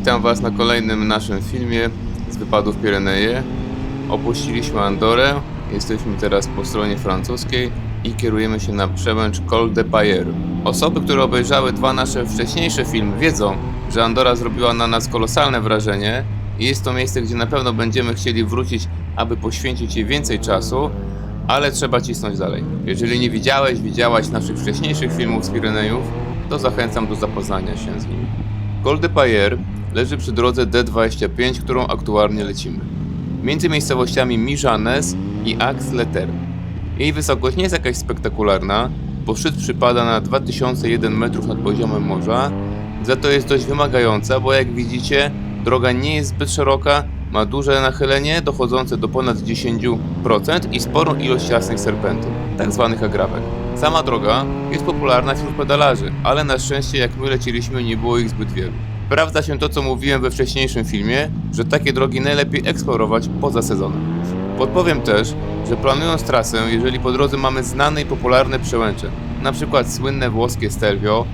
Witam Was na kolejnym naszym filmie z wypadów Pireneje. Opuściliśmy Andorę, jesteśmy teraz po stronie francuskiej i kierujemy się na przełęcz Col de Payer. Osoby, które obejrzały dwa nasze wcześniejsze filmy wiedzą, że Andora zrobiła na nas kolosalne wrażenie i jest to miejsce, gdzie na pewno będziemy chcieli wrócić, aby poświęcić jej więcej czasu, ale trzeba cisnąć dalej. Jeżeli nie widziałeś, widziałaś naszych wcześniejszych filmów z Pirenejów, to zachęcam do zapoznania się z nimi. Col de Payer leży przy drodze D25, którą aktualnie lecimy. Między miejscowościami Mijanes i Ax-Leter. Jej wysokość nie jest jakaś spektakularna, bo szczyt przypada na 2001 metrów nad poziomem morza, za to jest dość wymagająca, bo jak widzicie, droga nie jest zbyt szeroka, ma duże nachylenie dochodzące do ponad 10% i sporą ilość jasnych serpentów, tak zwanych agrawek. Sama droga jest popularna wśród pedalarzy, ale na szczęście jak my leciliśmy nie było ich zbyt wielu. Sprawdza się to, co mówiłem we wcześniejszym filmie, że takie drogi najlepiej eksplorować poza sezonem. Podpowiem też, że planując trasę, jeżeli po drodze mamy znane i popularne przełęcze, przykład słynne włoskie Stelvio,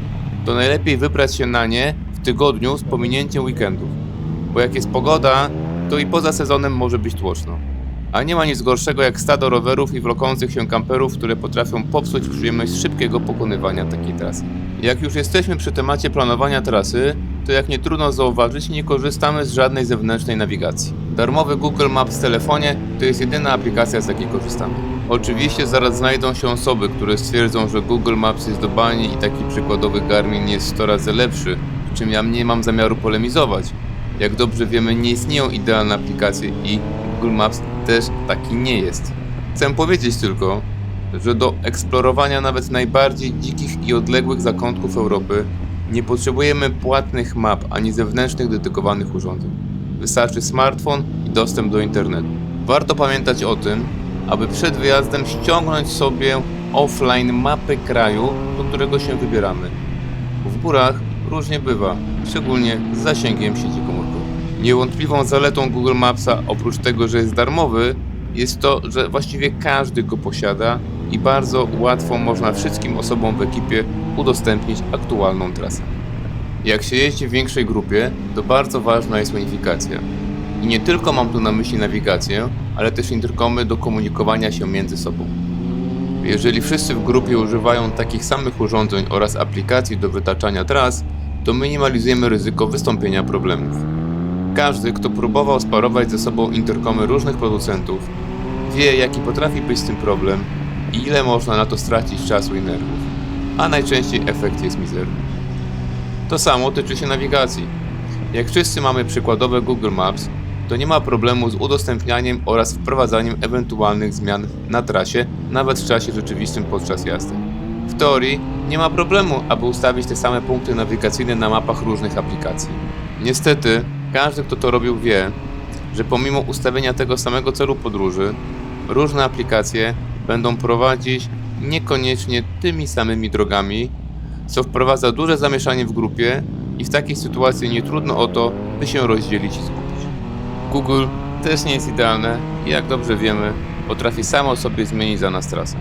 to najlepiej wybrać się na nie w tygodniu z pominięciem weekendów. Bo jak jest pogoda, to i poza sezonem może być tłoczno. A nie ma nic gorszego jak stado rowerów i wlokących się kamperów, które potrafią popsuć przyjemność szybkiego pokonywania takiej trasy. Jak już jesteśmy przy temacie planowania trasy, to jak nie trudno zauważyć, nie korzystamy z żadnej zewnętrznej nawigacji. Darmowy Google Maps w telefonie to jest jedyna aplikacja, z jakiej korzystamy. Oczywiście zaraz znajdą się osoby, które stwierdzą, że Google Maps jest do bani i taki przykładowy Garmin jest 100 razy lepszy, z czym ja nie mam zamiaru polemizować. Jak dobrze wiemy, nie istnieją idealne aplikacje i Google Maps też taki nie jest. Chcę powiedzieć tylko, że do eksplorowania nawet najbardziej dzikich i odległych zakątków Europy nie potrzebujemy płatnych map ani zewnętrznych dedykowanych urządzeń. Wystarczy smartfon i dostęp do internetu. Warto pamiętać o tym, aby przed wyjazdem ściągnąć sobie offline mapę kraju, do którego się wybieramy. W górach różnie bywa, szczególnie z zasięgiem sieci komórkowej. Niewątpliwą zaletą Google Mapsa, oprócz tego, że jest darmowy, jest to, że właściwie każdy go posiada i bardzo łatwo można wszystkim osobom w ekipie udostępnić aktualną trasę. Jak się jeździ w większej grupie, to bardzo ważna jest unifikacja. I nie tylko mam tu na myśli nawigację, ale też interkomy do komunikowania się między sobą. Jeżeli wszyscy w grupie używają takich samych urządzeń oraz aplikacji do wytaczania tras, to minimalizujemy ryzyko wystąpienia problemów. Każdy, kto próbował sparować ze sobą interkomy różnych producentów, wie jaki potrafi być z tym problem i ile można na to stracić czasu i nerwów, a najczęściej efekt jest mizerny. To samo tyczy się nawigacji. Jak wszyscy mamy przykładowe Google Maps, to nie ma problemu z udostępnianiem oraz wprowadzaniem ewentualnych zmian na trasie, nawet w czasie rzeczywistym podczas jazdy. W teorii nie ma problemu, aby ustawić te same punkty nawigacyjne na mapach różnych aplikacji. Niestety, każdy kto to robił wie, że pomimo ustawienia tego samego celu podróży, różne aplikacje będą prowadzić niekoniecznie tymi samymi drogami, co wprowadza duże zamieszanie w grupie i w takiej sytuacji nie trudno o to, by się rozdzielić i zgubić. Google też nie jest idealne i jak dobrze wiemy, potrafi samo sobie zmienić za nas trasę.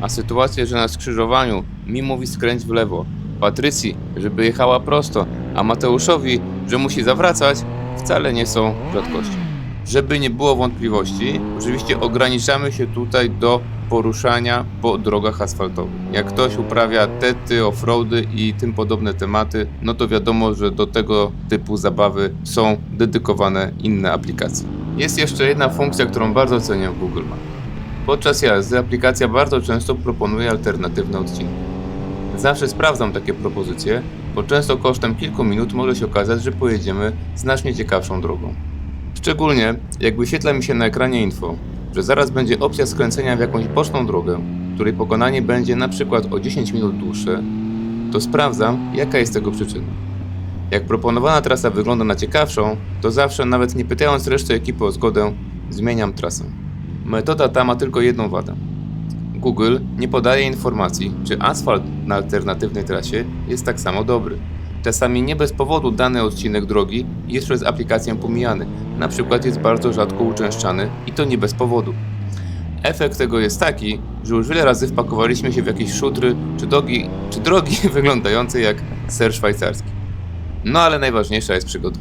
A sytuacje, że na skrzyżowaniu mi mówi skręć w lewo, Patrycji, żeby jechała prosto, a Mateuszowi, że musi zawracać, wcale nie są rzadkością. Żeby nie było wątpliwości, oczywiście ograniczamy się tutaj do poruszania po drogach asfaltowych. Jak ktoś uprawia tety, offroady i tym podobne tematy, no to wiadomo, że do tego typu zabawy są dedykowane inne aplikacje. Jest jeszcze jedna funkcja, którą bardzo cenię w Google Maps. Podczas jazdy aplikacja bardzo często proponuje alternatywne odcinki. Zawsze sprawdzam takie propozycje, bo często kosztem kilku minut może się okazać, że pojedziemy znacznie ciekawszą drogą. Szczególnie jak wyświetla mi się na ekranie info, że zaraz będzie opcja skręcenia w jakąś boczną drogę, której pokonanie będzie na przykład o 10 minut dłuższe, to sprawdzam, jaka jest tego przyczyna. Jak proponowana trasa wygląda na ciekawszą, to zawsze, nawet nie pytając reszty ekipy o zgodę, zmieniam trasę. Metoda ta ma tylko jedną wadę. Google nie podaje informacji, czy asfalt na alternatywnej trasie jest tak samo dobry. Czasami nie bez powodu dany odcinek drogi jest przez aplikację pomijany, na przykład jest bardzo rzadko uczęszczany i to nie bez powodu. Efekt tego jest taki, że już wiele razy wpakowaliśmy się w jakieś szutry czy drogi, czy drogi wyglądające jak ser szwajcarski. No ale najważniejsza jest przygoda.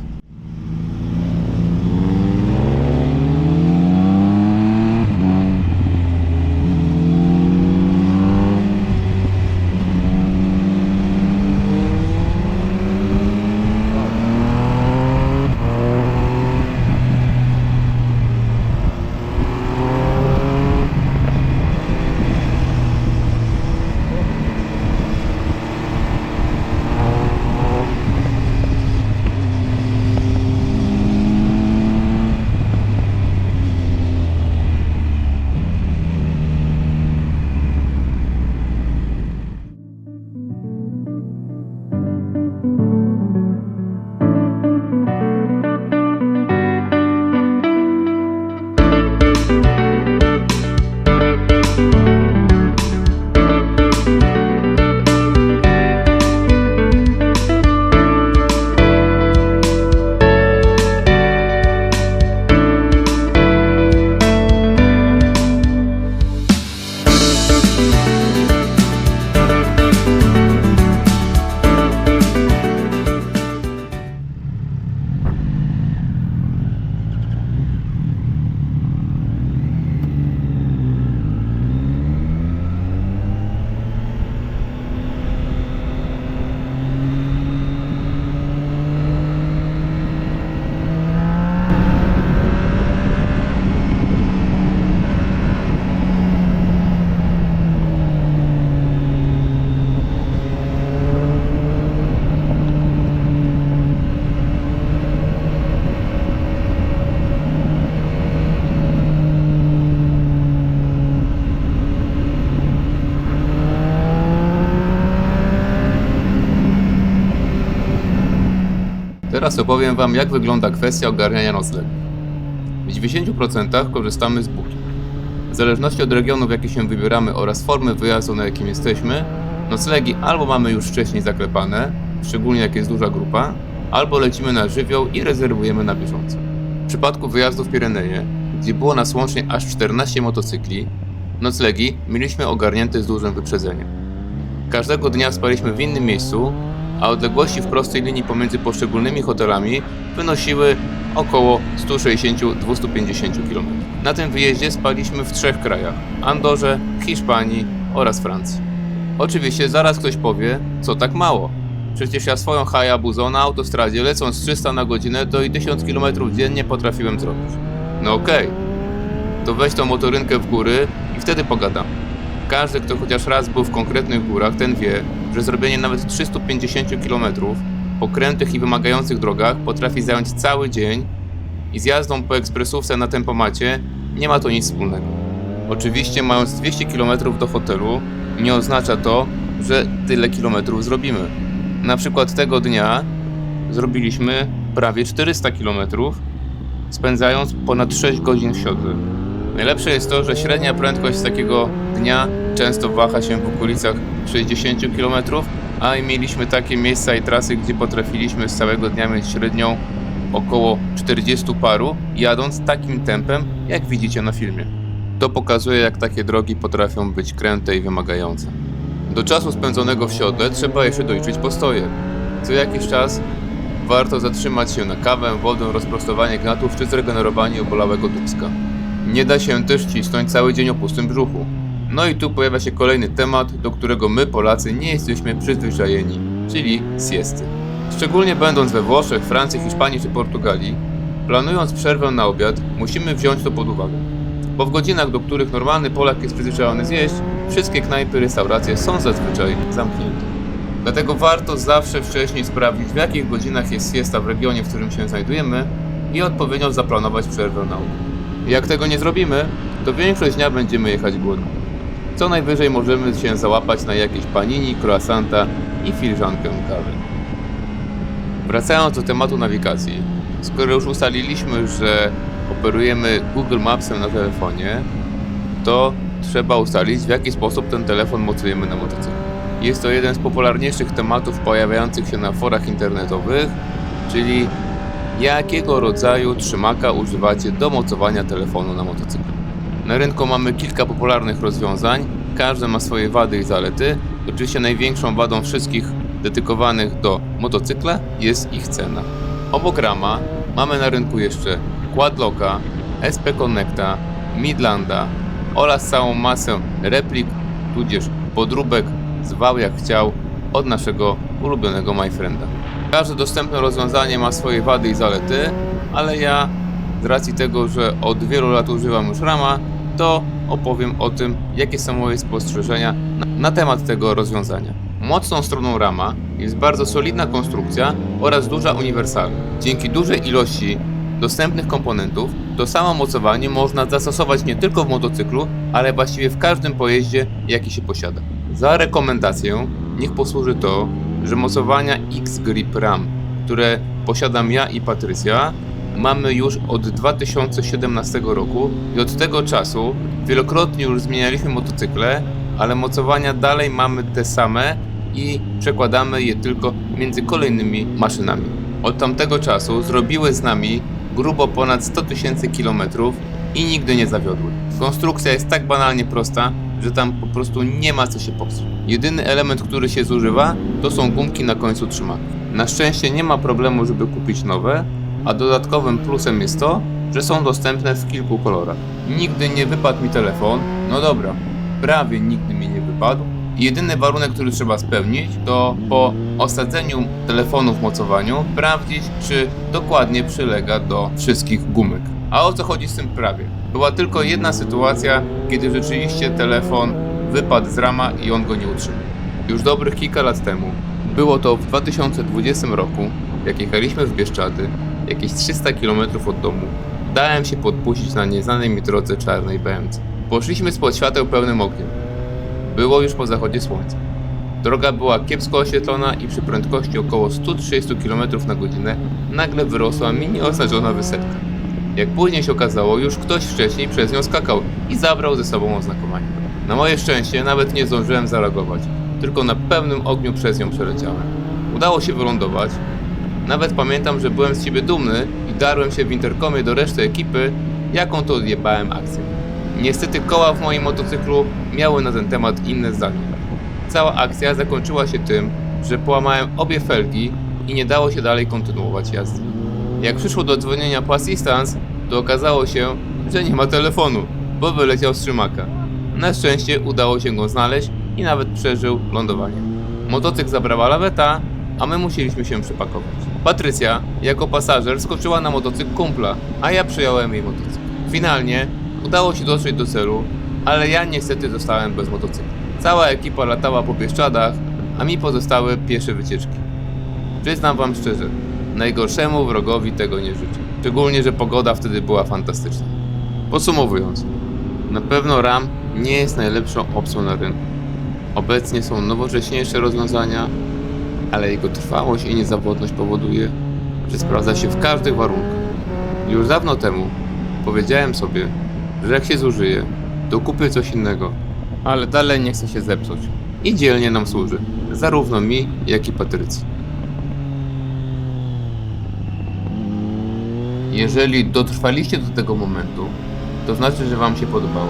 Teraz opowiem Wam, jak wygląda kwestia ogarniania noclegu. W 90% korzystamy z booking. W zależności od regionu, w jaki się wybieramy oraz formy wyjazdu, na jakim jesteśmy, noclegi albo mamy już wcześniej zaklepane, szczególnie jak jest duża grupa, albo lecimy na żywioł i rezerwujemy na bieżąco. W przypadku wyjazdu w Pireneje, gdzie było nas łącznie aż 14 motocykli, noclegi mieliśmy ogarnięte z dużym wyprzedzeniem. Każdego dnia spaliśmy w innym miejscu, a odległości w prostej linii pomiędzy poszczególnymi hotelami wynosiły około 160-250 km. Na tym wyjeździe spaliśmy w trzech krajach: Andorze, Hiszpanii oraz Francji. Oczywiście zaraz ktoś powie, co tak mało. Przecież ja swoją Hayabusa na autostradzie lecąc 300 na godzinę to i 1000 km dziennie potrafiłem zrobić. No okej, to weź tą motorynkę w góry i wtedy pogadam. Każdy, kto chociaż raz był w konkretnych górach, ten wie, że zrobienie nawet 350 km po krętych i wymagających drogach potrafi zająć cały dzień i z jazdą po ekspresówce na tempomacie nie ma to nic wspólnego. Oczywiście mając 200 km do hotelu nie oznacza to, że tyle kilometrów zrobimy. Na przykład tego dnia zrobiliśmy prawie 400 km, spędzając ponad 6 godzin w siodle. Najlepsze jest to, że średnia prędkość z takiego dnia często waha się w okolicach 60 km, a mieliśmy takie miejsca i trasy, gdzie potrafiliśmy z całego dnia mieć średnią około 40 paru, jadąc takim tempem, jak widzicie na filmie. To pokazuje, jak takie drogi potrafią być kręte i wymagające. Do czasu spędzonego w siodle trzeba jeszcze doliczyć postoje. Co jakiś czas warto zatrzymać się na kawę, wodę, rozprostowanie gnatów czy zregenerowanie obolałego dubska. Nie da się też cisnąć cały dzień o pustym brzuchu. No i tu pojawia się kolejny temat, do którego my Polacy nie jesteśmy przyzwyczajeni, czyli siesty. Szczególnie będąc we Włoszech, Francji, Hiszpanii czy Portugalii, planując przerwę na obiad, musimy wziąć to pod uwagę. Bo w godzinach, do których normalny Polak jest przyzwyczajony zjeść, wszystkie knajpy, restauracje są zazwyczaj zamknięte. Dlatego warto zawsze wcześniej sprawdzić, w jakich godzinach jest siesta w regionie, w którym się znajdujemy i odpowiednio zaplanować przerwę na obiad. Jak tego nie zrobimy, to większość dnia będziemy jechać głodni. Co najwyżej możemy się załapać na jakieś panini, croissanta i filiżankę kawy. Wracając do tematu nawigacji, skoro już ustaliliśmy, że operujemy Google Mapsem na telefonie, to trzeba ustalić, w jaki sposób ten telefon mocujemy na motocyklu. Jest to jeden z popularniejszych tematów pojawiających się na forach internetowych, czyli jakiego rodzaju trzymaka używacie do mocowania telefonu na motocyklu. Na rynku mamy kilka popularnych rozwiązań, każde ma swoje wady i zalety. Oczywiście największą wadą wszystkich dedykowanych do motocykla jest ich cena. Obok rama mamy na rynku jeszcze Quadlocka, SP Connecta, Midlanda oraz całą masę replik, tudzież podróbek zwał jak chciał od naszego ulubionego MyFrienda. Każde dostępne rozwiązanie ma swoje wady i zalety, ale ja z racji tego, że od wielu lat używam już rama, to opowiem o tym, jakie są moje spostrzeżenia na, na temat tego rozwiązania. Mocną stroną rama jest bardzo solidna konstrukcja oraz duża uniwersalność. Dzięki dużej ilości dostępnych komponentów to samo mocowanie można zastosować nie tylko w motocyklu, ale właściwie w każdym pojeździe, jaki się posiada. Za rekomendację niech posłuży to, że mocowania X-Grip RAM, które posiadam ja i Patrycja, mamy już od 2017 roku i od tego czasu wielokrotnie już zmienialiśmy motocykle, ale mocowania dalej mamy te same i przekładamy je tylko między kolejnymi maszynami. Od tamtego czasu zrobiły z nami grubo ponad 100 tysięcy kilometrów i nigdy nie zawiodły. Konstrukcja jest tak banalnie prosta, że tam po prostu nie ma co się popsuć. Jedyny element, który się zużywa, to są gumki na końcu trzymaków. Na szczęście nie ma problemu, żeby kupić nowe, a dodatkowym plusem jest to, że są dostępne w kilku kolorach. Nigdy nie wypadł mi telefon, no dobra, prawie nigdy mi nie wypadł. Jedyny warunek, który trzeba spełnić, to po osadzeniu telefonu w mocowaniu sprawdzić, czy dokładnie przylega do wszystkich gumek. A o co chodzi z tym prawie? Była tylko jedna sytuacja, kiedy rzeczywiście telefon wypadł z rama i on go nie utrzymał. Już dobrych kilka lat temu, było to w 2020 roku, jak jechaliśmy w Bieszczady, jakieś 300 km od domu, dałem się podpuścić na nieznanej mi drodze czarnej BMC. Poszliśmy spod świateł pełnym ogniem. Było już po zachodzie słońca. Droga była kiepsko oświetlona i przy prędkości około 130 km na godzinę nagle wyrosła mini oznaczona wysepka. Jak później się okazało, już ktoś wcześniej przez nią skakał i zabrał ze sobą oznakowanie. Na moje szczęście nawet nie zdążyłem zareagować, tylko na pełnym ogniu przez nią przeleciałem. Udało się wylądować. Nawet pamiętam, że byłem z siebie dumny i darłem się w interkomie do reszty ekipy, jaką to odjebałem akcję. Niestety koła w moim motocyklu miały na ten temat inne zdanie. Cała akcja zakończyła się tym, że połamałem obie felgi i nie dało się dalej kontynuować jazdy. Jak przyszło do dzwonienia po assistance, to okazało się, że nie ma telefonu, bo wyleciał z trzymaka. Na szczęście udało się go znaleźć i nawet przeżył lądowanie. Motocykl zabrała laweta, a my musieliśmy się przepakować. Patrycja, jako pasażer, skoczyła na motocykl kumpla, a ja przejąłem jej motocykl. Finalnie udało się dotrzeć do celu, ale ja niestety zostałem bez motocykla. Cała ekipa latała po Bieszczadach, a mi pozostały piesze wycieczki. Przyznam wam szczerze, najgorszemu wrogowi tego nie życzę. Szczególnie, że pogoda wtedy była fantastyczna. Podsumowując, na pewno RAM nie jest najlepszą opcją na rynku. Obecnie są nowocześniejsze rozwiązania, ale jego trwałość i niezawodność powoduje, że sprawdza się w każdych warunkach. Już dawno temu powiedziałem sobie, że jak się zużyje, to kupię coś innego, ale dalej nie chcę się zepsuć. I dzielnie nam służy, zarówno mi, jak i Patrycji. Jeżeli dotrwaliście do tego momentu, to znaczy, że Wam się podobało.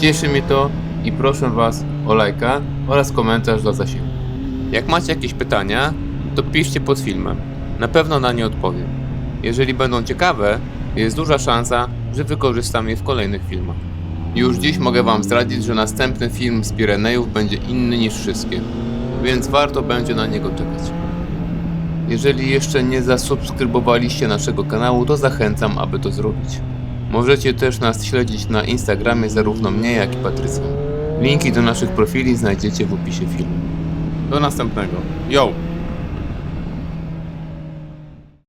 Cieszy mnie to i proszę Was o lajka oraz komentarz dla zasięgu. Jak macie jakieś pytania, to piszcie pod filmem. Na pewno na nie odpowiem. Jeżeli będą ciekawe, jest duża szansa, że wykorzystam je w kolejnych filmach. Już dziś mogę Wam zdradzić, że następny film z Pirenejów będzie inny niż wszystkie, więc warto będzie na niego czekać. Jeżeli jeszcze nie zasubskrybowaliście naszego kanału, to zachęcam, aby to zrobić. Możecie też nas śledzić na Instagramie zarówno mnie, jak i Patrycję. Linki do naszych profili znajdziecie w opisie filmu. Do następnego. Yo!